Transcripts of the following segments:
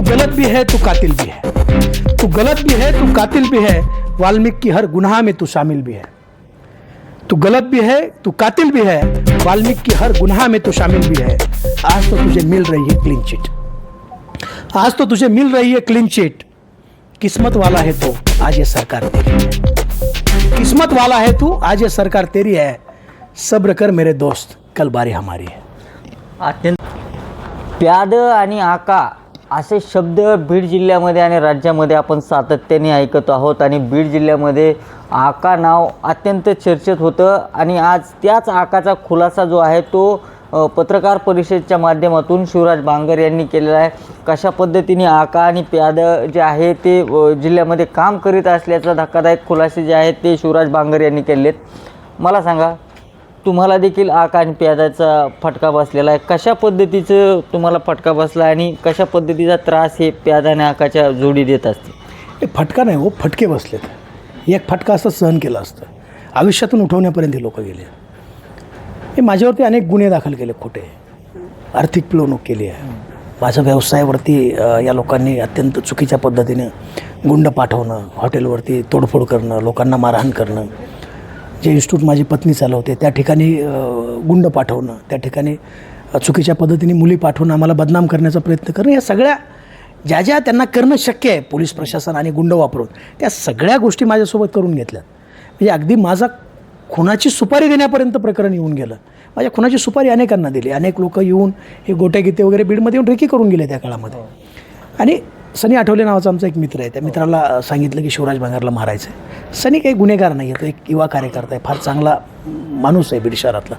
तू गलत भी है, तू कातिल भी है। तू गलत भी है, तू कातिल भी है। वाल्मीकि की हर गुनाह में तू शामिल भी है। तू गलत भी है, तू कातिल भी है। वाल्मीकि की हर गुनाह में तू शामिल भी है। आज तो तुझे मिल रही है क्लीन चिट आज तो तुझे मिल रही है क्लीन चिट किस्मत वाला है तो आज ये सरकार तेरी है। किस्मत वाला है तू, आज ये सरकार तेरी है। सब्र कर मेरे दोस्त, कल बारी हमारी है। प्याद आणि आका। असे शब्द बीड जिल्ह्यामध्ये आणि राज्यामध्ये आपण सातत्याने ऐकत आहोत आणि बीड जिल्ह्यामध्ये आका नाव अत्यंत चर्चेत होतं आणि आज त्याच आकाचा खुलासा जो आहे तो पत्रकार परिषदेच्या माध्यमातून शिवराज बांगर यांनी केलेला आहे. कशा पद्धतीने आका आणि प्याद जे आहे ते जिल्ह्यामध्ये काम करीत असल्याचा धक्कादायक खुलासे जे आहेत ते शिवराज बांगर यांनी केलेत. मला सांगा तुम्हाला देखील आक आणि प्यादाचा फटका बसलेला आहे. कशा पद्धतीचं तुम्हाला फटका बसला आणि कशा पद्धतीचा त्रास हे प्याज आणि आकाच्या जोडी देत असते? हे फटका नाही हो फटके बसलेत. एक फटका असं सहन केलं असतं. आयुष्यातून उठवण्यापर्यंत हे लोक गेले. हे माझ्यावरती अनेक गुन्हे दाखल केले खोटे. आर्थिक पिळवणूक केली आहे. माझ्या व्यवसायावरती या लोकांनी अत्यंत चुकीच्या पद्धतीनं गुंड पाठवणं हॉटेलवरती तोडफोड करणं लोकांना मारहाण करणं जे इन्स्टिट्यूट माझी पत्नी चालवते त्या ठिकाणी गुंड पाठवणं त्या ठिकाणी चुकीच्या पद्धतीने मुली पाठवून आम्हाला बदनाम करण्याचा प्रयत्न करणं या सगळ्या ज्या ज्या त्यांना करणं शक्य आहे पोलीस प्रशासन आणि गुंड वापरून त्या सगळ्या गोष्टी माझ्यासोबत करून घेतल्या म्हणजे अगदी माझा खुनाची सुपारी देण्यापर्यंत प्रकरण येऊन गेलं. माझ्या खुनाची सुपारी अनेकांना दिली. अनेक लोक येऊन हे गोट्या गीते वगैरे बीडमध्ये येऊन रेकी करून गेले त्या काळामध्ये. आणि सनी आठवले नावाचा आमचा एक मित्र आहे. त्या मित्राला सांगितलं की शिवराज भांगारला मारायचं आहे सनी काही गुन्हेगार नाही आहे तो एक युवा कार्यकर्ता आहे. फार चांगला माणूस आहे बीड शहरातला.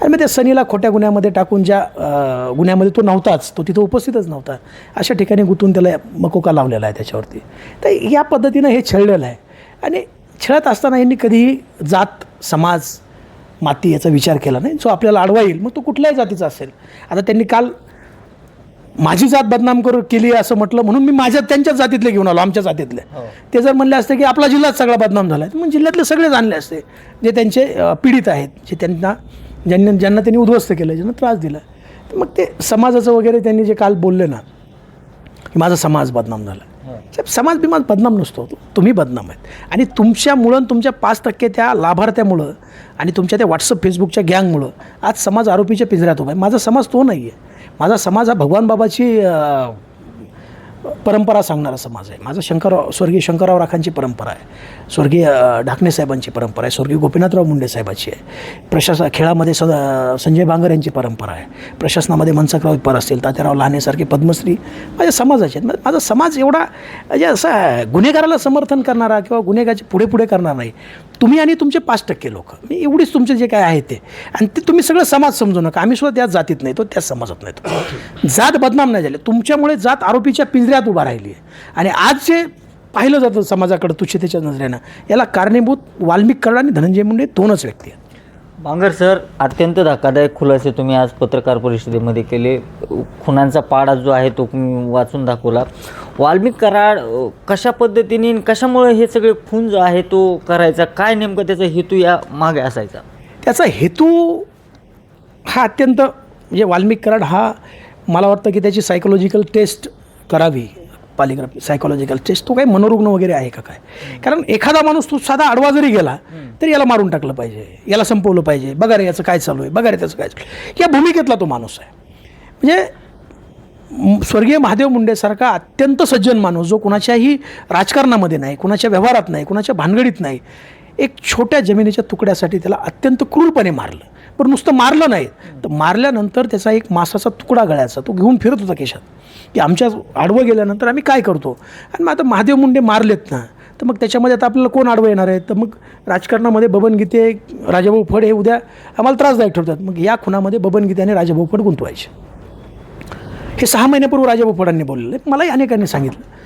आणि मग त्या सनीला खोट्या गुन्ह्यामध्ये टाकून ज्या गुन्ह्यामध्ये तो नव्हताच तो तिथं उपस्थितच नव्हता अशा ठिकाणी गुंतून त्याला मकोका लावलेला आहे त्याच्यावरती. तर या पद्धतीनं हे छळलेलं आहे. आणि छळत असताना यांनी कधीही जात समाज माती याचा विचार केला नाही. जो आपल्याला अडवा येईल मग तो कुठल्याही जातीचा असेल. आता त्यांनी काल माझी जात बदनाम करू केली असं म्हटलं म्हणून मी माझ्या त्यांच्याच जातीतले घेऊन आलो आमच्या जातीतले. ते जर म्हणले असते की आपला जिल्हाच सगळा बदनाम झाला आहे मग जिल्ह्यातले सगळेच आणले असते जे त्यांचे पीडित आहेत जे त्यांना ज्यांनी ज्यांना त्यांनी उद्ध्वस्त केलं ज्यांना त्रास दिला. तर मग ते समाजाचं वगैरे त्यांनी जे काल बोलले ना की माझा समाज बदनाम झाला. साहेब, समाज बिमाज बदनाम नसतो तुम्ही बदनाम आहेत. आणि तुमच्यामुळं तुमच्या पाच टक्के त्या लाभार्थ्यामुळं आणि तुमच्या त्या व्हॉट्सअप फेसबुकच्या गँगमुळं आज समाज आरोपीच्या पिंजऱ्यात उभा आहे. माझा समाज तो नाही आहे माझा समाज हा भगवान बाबाची परंपरा सांगणारा समाज आहे. माझा शंकरराव स्वर्गीय शंकरराव राखांची परंपरा आहे. स्वर्गीय ढाकणे साहेबांची परंपरा आहे. स्वर्गीय गोपीनाथराव मुंडे साहेबाची आहे. प्रशासन खेळामध्ये स संजय बांगर यांची परंपरा आहे. प्रशासनामध्ये मनसकराव पर असतील तात्याराव लहानेसारखे पद्मश्री माझ्या समाजाचे आहेत. माझा समाज एवढा म्हणजे असा गुन्हेगाराला समर्थन करणारा किंवा गुन्हेगाचे पुढे पुढे करणार नाही. तुम्ही आणि तुमचे पाच टक्के लोक. मी एवढीच तुमचे जे काय आहे ते. आणि ते तुम्ही सगळं समाज समजू नका. आम्ही सुद्धा त्या जातीत नाही तो त्याच समाजात नाही तो. जात बदनाम नाही झाले. तुमच्यामुळे जात आरोपीच्या पिंजऱ्यात उभा राहिली आहे. आणि आज जे पाहिलं जातं समाजाकडं तुच्छतेच्या नजरेनं याला कारणीभूत वाल्मिक कर्ण आणि धनंजय मुंडे दोनच व्यक्ती आहेत. बांगर सर अत्यंत धक्कादायक खुलासे तुम्ही आज पत्रकार परिषदेमध्ये केले. खुनांचा पाडा जो आहे तो तुम्ही वाचून दाखवला. वाल्मिक कराड कशा पद्धतीने कशामुळे हे सगळे खून जो आहे तो करायचा? काय नेमकं त्याचा हेतू या मागे असायचा? त्याचा हेतू हा अत्यंत म्हणजे वाल्मिक कराड हा मला वाटतं की त्याची सायकोलॉजिकल टेस्ट करावी. पॉलिग्राफी सायकोलॉजिकल टेस्ट तो काही मनोरुग्ण वगैरे आहे का काय? कारण एखादा माणूस तो साधा आडवा जरी गेला तरी याला मारून टाकलं पाहिजे. याला संपवलं पाहिजे. बघा रे याचं काय चालू आहे? बघा रे त्याचं काय चालू आहे? या भूमिकेतला तो माणूस आहे. म्हणजे स्वर्गीय महादेव मुंडेसारखा अत्यंत सज्जन माणूस जो कुणाच्याही राजकारणामध्ये नाही कुणाच्या व्यवहारात नाही कुणाच्या भानगडीत नाही एक छोट्या जमिनीच्या तुकड्यासाठी त्याला अत्यंत क्रूरपणे मारलं. पण नुसतं मारलं नाही तर मारल्यानंतर त्याचा एक मासाचा तुकडा गळ्याचा तो घेऊन फिरत होता केशात. की आमच्या आडवं गेल्यानंतर आम्ही काय करतो? आणि मग आता महादेव मुंडे मारलेत ना तर मग त्याच्यामध्ये आता आपल्याला कोण आडवं येणार आहे? तर मग राजकारणामध्ये बबन गीते राजाभाऊ फड हे उद्या आम्हाला त्रासदायक ठरतात. मग या खुनामध्ये बबन गीते आणि राजाभाऊ फड गुंतवायचे. हे सहा महिन्यापूर्वी राजाभाऊ फडांनी बोललेलं. आहे मलाही अनेकांनी सांगितलं.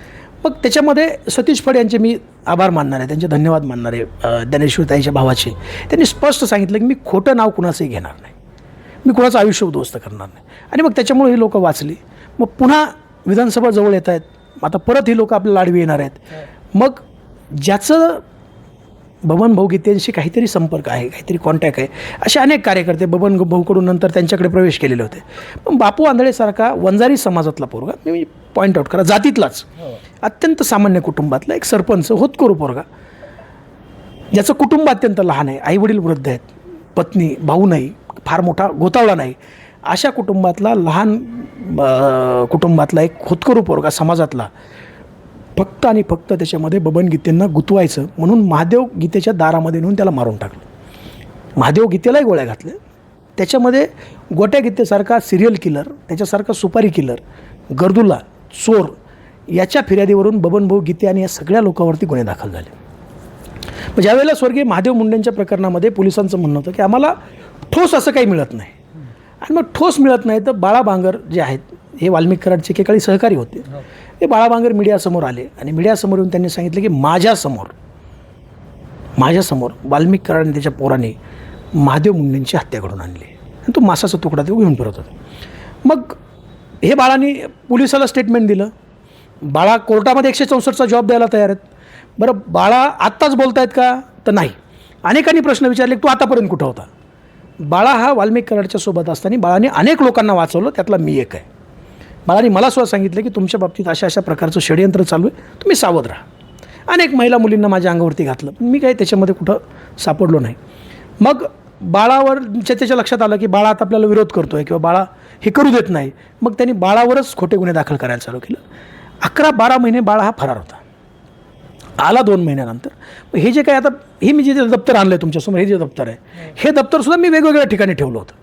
मग त्याच्यामध्ये सतीश फड यांचे मी आभार मानणार आहे त्यांचे धन्यवाद मानणार आहे ज्ञानेश्वर त्यांच्या भावाचे. त्यांनी स्पष्ट सांगितलं की मी खोटं नाव कुणाचंही घेणार नाही. मी कुणाचं आयुष्य उद्ध्वस्त करणार नाही. आणि मग त्याच्यामुळे ही लोकं वाचली. मग पुन्हा विधानसभा जवळ येत आहेत. आता परत ही लोकं आपल्याला आडवी येणार आहेत. मग ज्याचं बबन भाऊ गीतेंशी काहीतरी संपर्क आहे काहीतरी कॉन्टॅक्ट आहे असे अनेक कार्यकर्ते बबन भाऊकडून नंतर त्यांच्याकडे प्रवेश केलेले होते. पण बापू आंधळेसारखा वंजारी समाजातला पोरगा मी पॉईंट आऊट करा जातीतलाच. हो. अत्यंत सामान्य कुटुंबातला एक सरपंच होतकरू पोरगा. ज्याचं कुटुंब अत्यंत लहान आहे आईवडील वृद्ध आहेत पत्नी भाऊ नाही फार मोठा गोतावळा नाही. अशा कुटुंबातला लहान कुटुंबातला एक होतकरू पोरगा समाजातला फक्त आणि फक्त त्याच्यामध्ये बबन गीतेंना गुतवायचं म्हणून महादेव गीतेच्या दारामध्ये नेऊन त्याला मारून टाकलं. महादेव गीतेलाही गोळ्या घातल्या. त्याच्यामध्ये गोट्या गीतेसारखा सिरियल किलर त्याच्यासारखा सुपारी किलर गर्दुला चोर याच्या फिर्यादीवरून बबनभाऊ गीते आणि या सगळ्या लोकांवरती गुन्हे दाखल झाले. म्हणजे मग ज्यावेळेला स्वर्गीय महादेव मुंडेंच्या प्रकरणामध्ये पोलिसांचं म्हणणं होतं की आम्हाला ठोस असं काही मिळत नाही. आणि मग ठोस मिळत नाही तर बाळा बांगर जे आहेत हे वाल्मिक कराडचे एकेकाळी सहकारी होते. हे बाळा बांगर मीडियासमोर आले आणि मीडियासमोर येऊन त्यांनी सांगितलं की माझ्यासमोर माझ्यासमोर वाल्मिक कराड आणि त्याच्या पोराने महादेव मुंडेंची हत्या घडून आणली. आणि तो मासाचा तुकडा ते घेऊन फिरत होता. मग हे बाळाने पोलिसाला स्टेटमेंट दिलं. बाळा कोर्टामध्ये एकशे चौसष्टचा जॉब द्यायला तयार आहेत. बरं बाळा आत्ताच बोलतायत का? तर नाही. अनेकांनी प्रश्न विचारले की तू आतापर्यंत कुठं होता? बाळा हा वाल्मिक कराडच्या सोबत असताना बाळाने अनेक लोकांना वाचवलं त्यातला मी एक आहे. बाळाने मला सुद्धा सांगितलं की तुमच्या बाबतीत अशा अशा प्रकारचं षडयंत्र चालू आहे तुम्ही सावध राहा. अनेक महिला मुलींना माझ्या अंगावरती घातलं. मी काही त्याच्यामध्ये कुठं सापडलो नाही. मग बाळावर त्याच्या लक्षात आलं की बाळा आता आपल्याला विरोध करतो आहे किंवा बाळा हे करू देत नाही मग त्यांनी बाळावरच खोटे गुन्हे दाखल करायला चालू केलं. अकरा बारा महिने बाळा हा फरार होता. आला दोन महिन्यानंतर. मग हे जे काय आता हे मी जे दप्तर आणलं आहे तुमच्यासमोर हे जे दप्तर आहे हे दप्तरसुद्धा मी वेगवेगळ्या ठिकाणी ठेवलं होतं.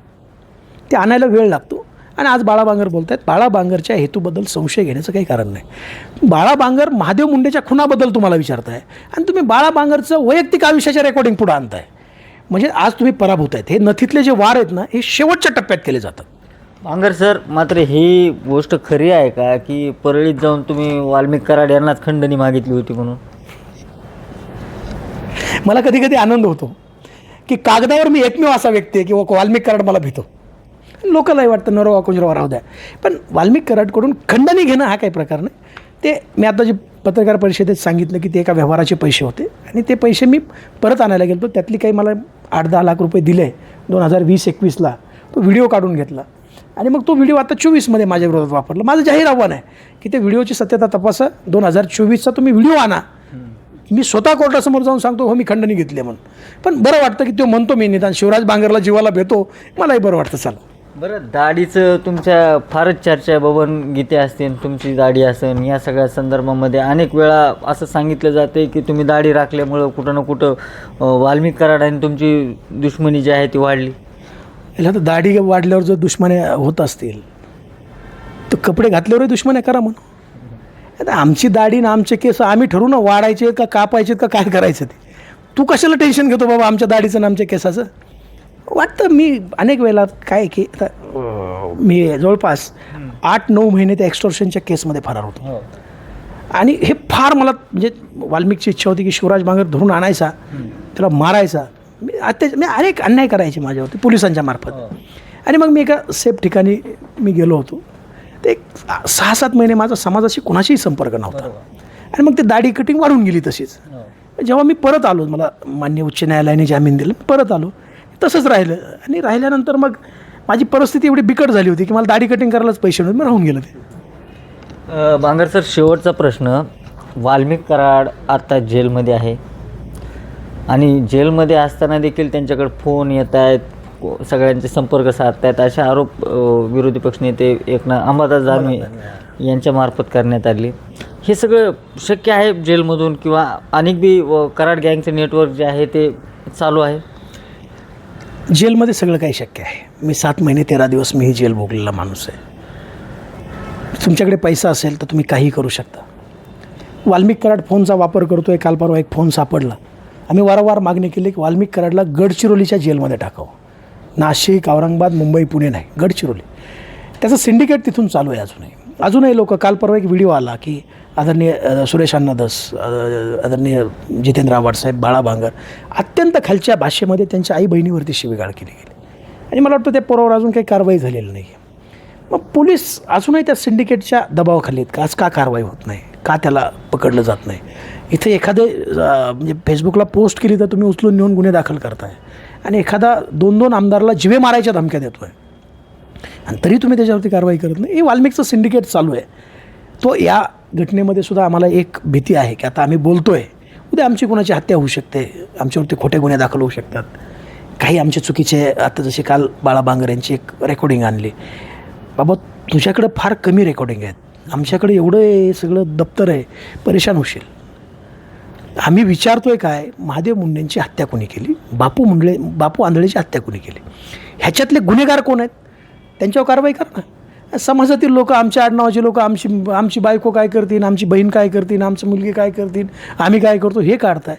ते आणायला वेळ लागतो आणि आज बाळा बांगर बोलत आहेत बाळा बांगरच्या हेतूबद्दल संशय घेण्याचं काही कारण नाही. बाळा बांगर महादेव मुंडेच्या खुनाबद्दल तुम्हाला विचारताय आणि तुम्ही बाळा बांगरचं वैयक्तिक आयुष्याच्या रेकॉर्डिंग पुढं आणताय. म्हणजे आज तुम्ही पराभूत आहेत. हे नथीतले जे वार आहेत ना हे शेवटच्या टप्प्यात केले जातात. भांगर सर मात्र ही गोष्ट खरी आहे का की परळीत जाऊन तुम्ही वाल्मिक कराड यांनाच खंडणी मागितली होती म्हणून? मला कधी कधी आनंद होतो की कागदावर मी एकमेव असा व्यक्ती आहे की वाल्मिक कराड मला भेटतो लोकांनाही वाटतं नरोवा वाकुंजराव राहू द्या. पण वाल्मिक कराडकडून खंडणी घेणं हा काही प्रकार नाही. ते मी आता जे पत्रकार परिषदेत सांगितलं की ते एका व्यवहाराचे पैसे होते आणि ते पैसे मी परत आणायला गेलो त्यातली काही मला आठ दहा लाख रुपये दिले. दोन हजार वीस एकवीसला तो व्हिडिओ काढून घेतला. आणि मग तो व्हिडिओ आता चोवीसमध्ये माझ्या विरोधात वापरला. माझं जाहीर आव्हान आहे की ते व्हिडिओची सत्यता तपासा. दोन हजार चोवीसचा तुम्ही व्हिडिओ आणा. मी स्वतः कोर्टासमोर जाऊन सांगतो हो मी खंडणी घेतली म्हणून. पण बरं वाटतं की तो म्हणतो मी निदान शिवराज बांगरला जीवाला भेटो मलाही बरं वाटतं चला. बरं दाढीचं तुमच्या फारच चर्चा आहे बबन गीते असतील तुमची दाढी असेल या सगळ्या संदर्भामध्ये अनेक वेळा असं सांगितलं जाते की तुम्ही दाढी राखल्यामुळं कुठं ना कुठं वाल्मिक कराड आणि तुमची दुश्मनी जी आहे ती वाढली. याला तर दाढी वाढल्यावर जर दुश्मने होत असतील तर कपडे घातल्यावरही दुश्मने करा म्हणून. आता आमची दाढी ना आमचे केस आम्ही ठरवू ना वाढायचे का कापायचे का काय करायचं ते? तू कशाला टेन्शन घेतो बाबा आमच्या दाढीचं आणि आमच्या केसाचं? वाटतं मी अनेक वेळेला काय की आता मी जवळपास आठ नऊ महिने त्या एक्स्टॉर्शनच्या केसमध्ये फरार होतो. आणि हे फार मला म्हणजे वाल्मिकची इच्छा होती की शिवराज बांगर धरून आणायचा त्याला मारायचा. मी अत्याच मी अनेक अन्याय करायचे माझ्यावरती पोलिसांच्या मार्फत. आणि मग मी एका सेफ ठिकाणी मी गेलो होतो. ते एक सहा सात महिने माझा समाजाशी कोणाशीही संपर्क नव्हता. आणि मग ते दाढी कटिंग वाढून गेली तशीच. जेव्हा मी परत आलो मला मान्य उच्च न्यायालयाने जामीन दिलं परत आलो. तसंच राहिलं. आणि राहिल्यानंतर मग माझी परिस्थिती एवढी बिकट झाली होती की मला दाढी कटिंग करायलाच पैसे नव्हते मी राहून गेलं ते. बांगर सर शेवटचा प्रश्न वाल्मिक कराड आता जेलमध्ये आहे. आणि जेलमध्ये असताना देखील त्यांच्याकडे फोन येत आहेत सगळ्यांचे संपर्क साधत आहेत असे आरोप विरोधी पक्षनेते एकनाथ अंबादास दानवे यांच्या मार्फत करण्यात आले. हे सगळं शक्य आहे जेलमधून किंवा अनेक बी कराड गँगचं नेटवर्क जे आहे ते चालू आहे? जेलमध्ये सगळं काही शक्य आहे. मी सात महिने तेरा दिवस मी ही जेल भोगलेला माणूस आहे. तुमच्याकडे पैसा असेल तर तुम्ही काहीही करू शकता. वाल्मिक कराड फोनचा वापर करतो आहे काल परवा एक फोन सापडला. आम्ही वारंवार मागणी केली की वाल्मिक कराडला गडचिरोलीच्या जेलमध्ये टाकावं. नाशिक औरंगाबाद मुंबई पुणे नाही गडचिरोली. त्याचं सिंडिकेट तिथून चालू आहे अजूनही. अजूनही लोक काल परवा एक व्हिडिओ आला की आदरणीय सुरेश अण्णादस आदरणीय जितेंद्र आव्हाडसाहेब बाळा भांगर अत्यंत खालच्या भाषेमध्ये त्यांच्या आई बहिणीवरती शिवीगाळ केली गेली. आणि मला वाटतं त्या पोरावर अजून काही कारवाई झालेली नाही मग पोलीस अजूनही त्या सिंडिकेटच्या दबावाखाली आहेत का? आज का कारवाई होत नाही? का त्याला पकडलं जात नाही? इथे एखादे म्हणजे फेसबुकला पोस्ट केली तर तुम्ही उचलून नेऊन गुन्हे दाखल करताय. आणि एखादा दोन दोन आमदारला जिवे मारायच्या धमक्या देतो आहे आणि तरी तुम्ही त्याच्यावरती कारवाई करत नाही. हे वाल्मिकचं सिंडिकेट चालू आहे. तो या घटनेमध्ये सुद्धा आम्हाला एक भीती आहे की आता आम्ही बोलतो आहे उद्या आमची कोणाची हत्या होऊ शकते? आमच्यावरती खोटे गुन्हे दाखल होऊ शकतात. काही आमचे चुकीचे आता जसे काल बाळा बांगर यांची एक रेकॉर्डिंग आणली. बाबा तुझ्याकडं फार कमी रेकॉर्डिंग आहेत. आमच्याकडे एवढं सगळं दप्तर आहे. परेशान होशील. आम्ही विचारतोय काय? महादेव मुंडेंची हत्या कोणी केली? बापू मुंडळे बापू आंधळेची हत्या कोणी केली? ह्याच्यातले गुन्हेगार कोण आहेत? त्यांच्यावर कारवाई कर ना समाजातील लोक आमच्या आडनावाचे लोक आमची आमची बायको काय करतील आमची बहीण काय करतील आमची मुलगी काय करतील आम्ही काय करतो हे काढताय.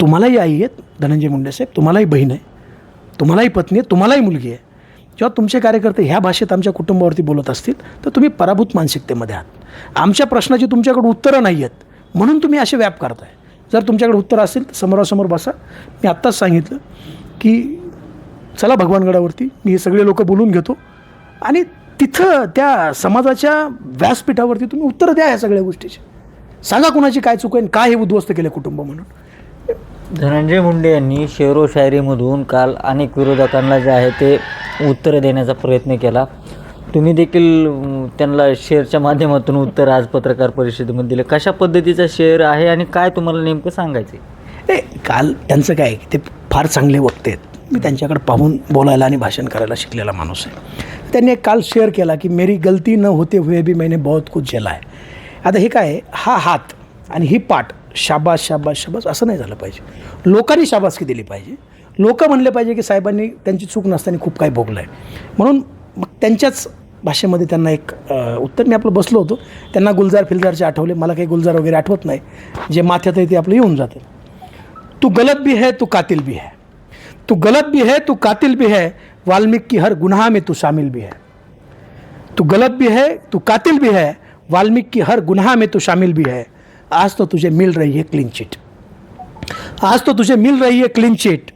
तुम्हालाही आई आहेत धनंजय मुंडे साहेब तुम्हालाही बहीण आहे तुम्हालाही पत्नी आहे तुम्हालाही मुलगी आहे. जेव्हा तुमचे कार्यकर्ते ह्या भाषेत आमच्या कुटुंबावरती बोलत असतील तर तुम्ही पराभूत मानसिकतेमध्ये आहात. आमच्या प्रश्नाची तुमच्याकडे उत्तरं नाही आहेत. म्हणून तुम्ही असे व्याप करताय. जर तुमच्याकडे उत्तर असेल तर समोरासमोर बसा. मी आत्ताच सांगितलं की चला भगवानगडावरती. मी हे सगळे लोक बोलून घेतो. आणि तिथं त्या समाजाच्या व्यासपीठावरती तुम्ही उत्तरं द्या ह्या सगळ्या गोष्टीची. सांगा कुणाची काय चूक आहे काय हे उद्ध्वस्त केलं कुटुंब म्हणून. धनंजय मुंडे यांनी शेरो शायरीमधून काल अनेक विरोधकांना जे आहे ते उत्तरं देण्याचा प्रयत्न केला. तुम्ही देखील त्यांना शेअरच्या माध्यमातून उत्तर आज पत्रकार परिषदेमध्ये दिलं. कशा पद्धतीचा शेअर आहे आणि काय तुम्हाला नेमकं सांगायचं आहे? ए काल त्यांचं काय आहे, ते फार चांगले वक्ते आहेत. मी त्यांच्याकडे पाहून बोलायला आणि भाषण करायला शिकलेला माणूस आहे. त्यांनी एक काल शेअर केला की मेरी गलती न होते हुए भी मैंने बहुत कुछ झेला आहे. आता हे काय हा हात आणि ही पाठ शाबास शाबास शाबास असं नाही झालं पाहिजे. लोकांनी शाबासकी दिली पाहिजे. लोक म्हणले पाहिजे की साहेबांनी त्यांची चूक नसताना खूप काही भोगलं आहे म्हणून मग त्यांच्याच भाषेमध्ये त्यांना एक उत्तर मी आपलं बसलो होतो. त्यांना गुलजार फिलजारचे आठवले. मला काही गुलजार वगैरे आठवत नाही. जे माथ्यात आहे ते आपलं येऊन जाते. तू गलत भी है तू कातिल भी है. तू गलत भी है तू कातिल भी है. वाल्मीकि की हर गुनाह में तू शामिल भी है. तू गलत भी है तू कातिल भी है. वाल्मीकि की हर गुनाह में तू शामिल भी है. आज तो तुझे मिल रही है क्लीन चिट आज तो तुझे मिल रही है क्लीन चिट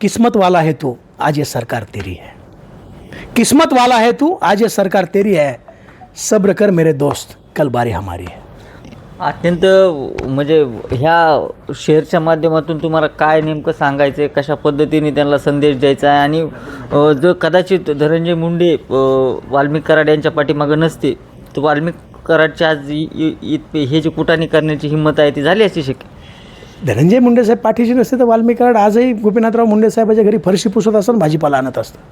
किस्मत वाला है तू आज ये सरकार तेरी है. किस्मत वाला है तू आज ये सरकार तेरी है। सब्र कर मेरे दोस्त कल बारी हमारी है। अत्यंत म्हणजे ह्या शेअरच्या माध्यमातून तुम्हाला काय नेमकं सांगायचं आहे कशा पद्धतीने त्यांना संदेश द्यायचा आहे? आणि अ, जर कदाचित धनंजय मुंडे अ, वाल्मिक कराड यांच्या पाठीमागं नसते तर वाल्मिक कराडच्या आज इ- इ- इत- हे जे कुटाणी करण्याची हिंमत आहे ती झाली अशी शक्य? धनंजय मुंडे साहेब पाठीशी नसते तर वाल्मिक कराड आजही गोपीनाथराव मुंडे साहेबाच्या घरी फरशी पुसत असताना भाजीपाला आणत असतात.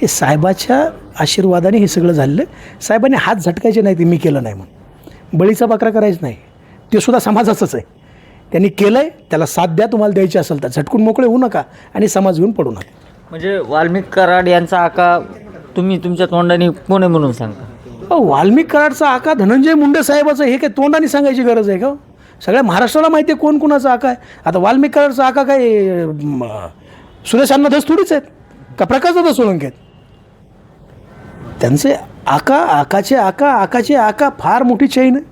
हे साहेबाच्या आशीर्वादाने हे सगळं झालेलं. साहेबांनी हात झटकायचे नाही ते मी केलं नाही म्हणून. बळीचा बकरा करायचं नाही. ते सुद्धा समाजाचंच आहे. त्यांनी केलं आहे त्याला साथ द्या तुम्हाला द्यायची असेल तर. झटकून मोकळे होऊ नका आणि समाज घेऊन पडू नका. म्हणजे वाल्मिक कराड यांचा आका तुम्ही तुमच्या तोंडाने कोण आहे म्हणून सांगा अहो, वाल्मिक कराडचा आका धनंजय मुंडे साहेबाचं हे काय तोंडाने सांगायची गरज आहे का हो? सगळ्या महाराष्ट्राला माहिती आहे कोण कोणाचा आका आहे. आता वाल्मिक कराडचा आका काय म, सुरेश अण्णाधस थोडीच आहेत. का प्रकाशदादा सोळंके आहेत? त्यांचे आका आकाचे आका आकाचे आका फार मोठी चैन आहे.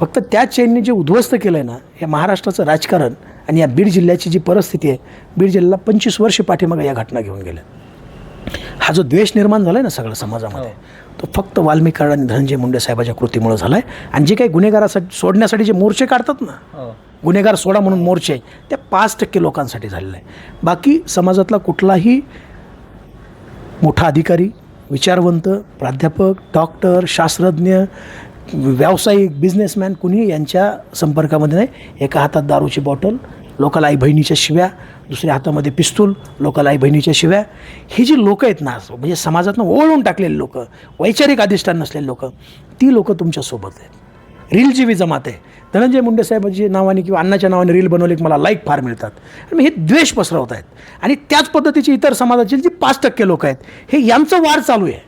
फक्त त्या चैनने जे उद्ध्वस्त केलं आहे ना या महाराष्ट्राचं राजकारण आणि या बीड जिल्ह्याची जी परिस्थिती आहे बीड जिल्ह्याला पंचवीस वर्ष पाठीमागे या घटना घेऊन गेल्या. हा जो द्वेष निर्माण झाला आहे ना सगळं समाजामध्ये तो फक्त वाल्मिक कराड आणि धनंजय मुंडे साहेबाच्या कृतीमुळे झाला आहे आणि जे काही गुन्हेगारासाठी सोडण्यासाठी जे मोर्चे काढतात ना गुन्हेगार सोडा म्हणून मोर्चे त्या पाच टक्के लोकांसाठी झालेलं आहे. बाकी समाजातला कुठलाही मोठा अधिकारी विचारवंत प्राध्यापक डॉक्टर शास्त्रज्ञ व्यावसायिक बिझनेसमॅन कुणी यांच्या संपर्कामध्ये नाही. एका हातात दारूची बॉटल लोकाला आई बहिणीच्या शिव्या दुसऱ्या हातामध्ये पिस्तूल लोकाला आई बहिणीच्या शिव्या. ही जी लोकं आहेत ना म्हणजे समाजातनं ओळून टाकलेली लोक वैचारिक अधिष्ठान नसलेली लोकं ती लोकं तुमच्यासोबत आहेत. रील जी बी जमात आहे. धनंजय मुंडे साहेबांच्या नावाने किंवा अण्णाच्या नावाने रील बनवले की मला लाईक फार मिळतात. आणि हे द्वेष पसरवत आहेत. आणि त्याच पद्धतीची इतर समाजाची जी पाच टक्के लोक आहेत हे यांचं वार चालू आहे.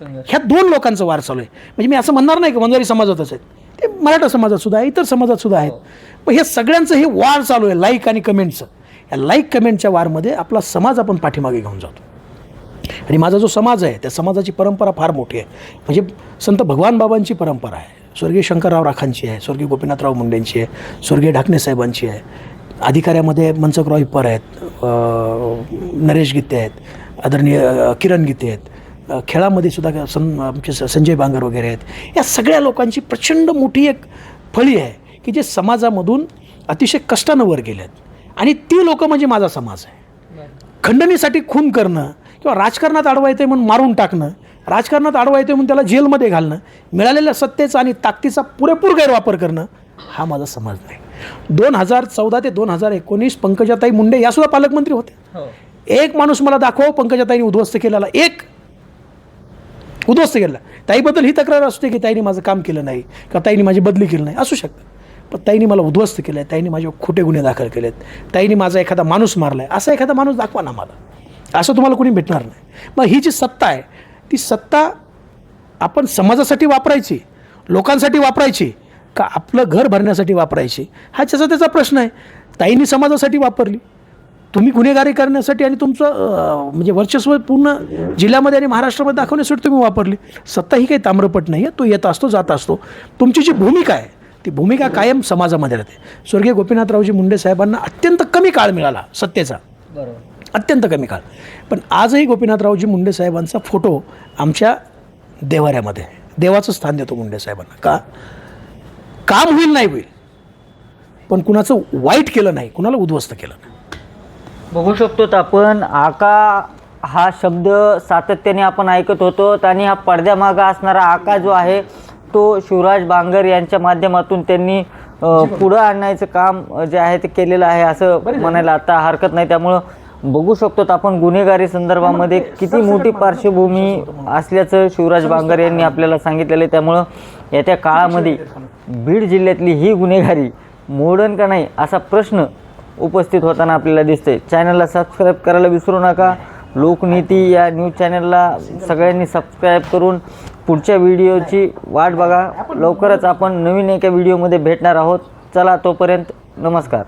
ह्या दोन लोकांचं वार चालू आहे. म्हणजे मी असं म्हणणार नाही की वंजारी समाजातच आहेत. ते मराठा समाजात सुद्धा आहे इतर समाजात सुद्धा आहेत. पण हे सगळ्यांचं हे वार चालू आहे लाईक आणि कमेंटचं या लाईक कमेंटच्या वारमध्ये आपला समाज आपण पाठीमागे घेऊन जातो. आणि माझा जो समाज आहे त्या समाजाची परंपरा फार मोठी आहे. म्हणजे संत भगवान बाबांची परंपरा आहे. स्वर्गीय शंकरराव राखांची आहे स्वर्गीय गोपीनाथराव मुंडेंची आहे स्वर्गीय ढाकणे साहेबांची आहे. अधिकाऱ्यामध्ये मनसुखराव हिप्पर आहेत नरेश गीते आहेत आदरणीय किरण गीते आहेत खेळामध्ये सुद्धा सं आमचे संजय बांगर वगैरे आहेत. या सगळ्या लोकांची प्रचंड मोठी एक फळी आहे की जे समाजामधून अतिशय कष्टानं वर गेल्यात आणि ती लोक म्हणजे माझा समाज आहे. खंडणीसाठी खून करणं किंवा राजकारणात अडवा येते म्हणून मारून टाकणं राजकारणात अडवा येते म्हणून त्याला जेलमध्ये घालणं मिळालेल्या सत्तेचा आणि ताकदीचा पुरेपूर गैरवापर करणं हा माझा समाज नाही. दोन हजार चौदा ते दोन हजार एकोणीस पंकजाताई मुंडे यासुद्धा पालकमंत्री होते. एक माणूस मला दाखव पंकजाताईने उद्ध्वस्त केलेला. एक उद्ध्वस्त केलेला. ताईबद्दल ही तक्रार असते की ताईने माझं काम केलं नाही का ताईने माझी बदली केली नाही असू शकतं. पण ताईने मला उद्ध्वस्त केलं आहे ताईने माझ्यावर खोटे गुन्हे दाखल केलेत. ताईने माझा एखादा माणूस मारला आहे असा एखादा माणूस दाखवा ना मला. असं तुम्हाला कोणी भेटणार नाही. मग ही जी सत्ता आहे ती सत्ता आपण समाजासाठी वापरायची लोकांसाठी वापरायची का आपलं घर भरण्यासाठी वापरायची? हा त्याचा त्याचा प्रश्न आहे. ताईंनी समाजासाठी वापरली. तुम्ही गुन्हेगारी करण्यासाठी आणि तुमचं म्हणजे वर्चस्व पूर्ण जिल्ह्यामध्ये आणि महाराष्ट्रामध्ये दाखवण्यासाठी तुम्ही वापरली. सत्ता ही काही ताम्रपट नाही आहे तो येत असतो जात असतो. तुमची जी भूमिका आहे ती भूमिका कायम समाजामध्ये राहते. स्वर्गीय गोपीनाथरावजी मुंडे साहेबांना अत्यंत कमी काळ मिळाला सत्तेचा. बरोबर. अत्यंत कमी काळ. पण आजही गोपीनाथरावजी मुंडे साहेबांचा फोटो आमच्या देवाऱ्यामध्ये. देवाचं स्थान देतो मुंडे साहेबांना. का? काम होईल नाही होईल. पण कुणाचं वाईट केलं नाही कुणाला उद्ध्वस्त केलं नाही. बघू शकतो आपण आका हा शब्द सातत्याने आपण ऐकत होतो. आणि हा पडद्यामागं असणारा आका जो आहे तो शिवराज बांगर यांच्या माध्यमातून त्यांनी पुढं आणण्याचं काम जे आहे ते केलेलं आहे असं म्हणायला आता हरकत नाही. त्यामुळं बघू शकतो आपण गुन्हेगारी संदर्भामध्ये किती मोठी पार्श्वभूमी असल्याचं शिवराज बांगर यांनी आपल्याला सांगितलेलं आहे. त्यामुळं येत्या काळामध्ये बीड जिल्ह्यातली. ही गुन्हेगारी मोडन का नाही असा प्रश्न उपस्थित होताना आपल्याला दिसते चॅनलला सबस्क्राईब करायला विसरू नका. लोकनीती या न्यूज चॅनलला सगळ्यांनी सबस्क्राईब करून पुढच्या व्हिडिओची वाट बघा. लवकरच आपण नवीन एका व्हिडिओमध्ये भेटणार आहोत. चला तोपर्यंत नमस्कार.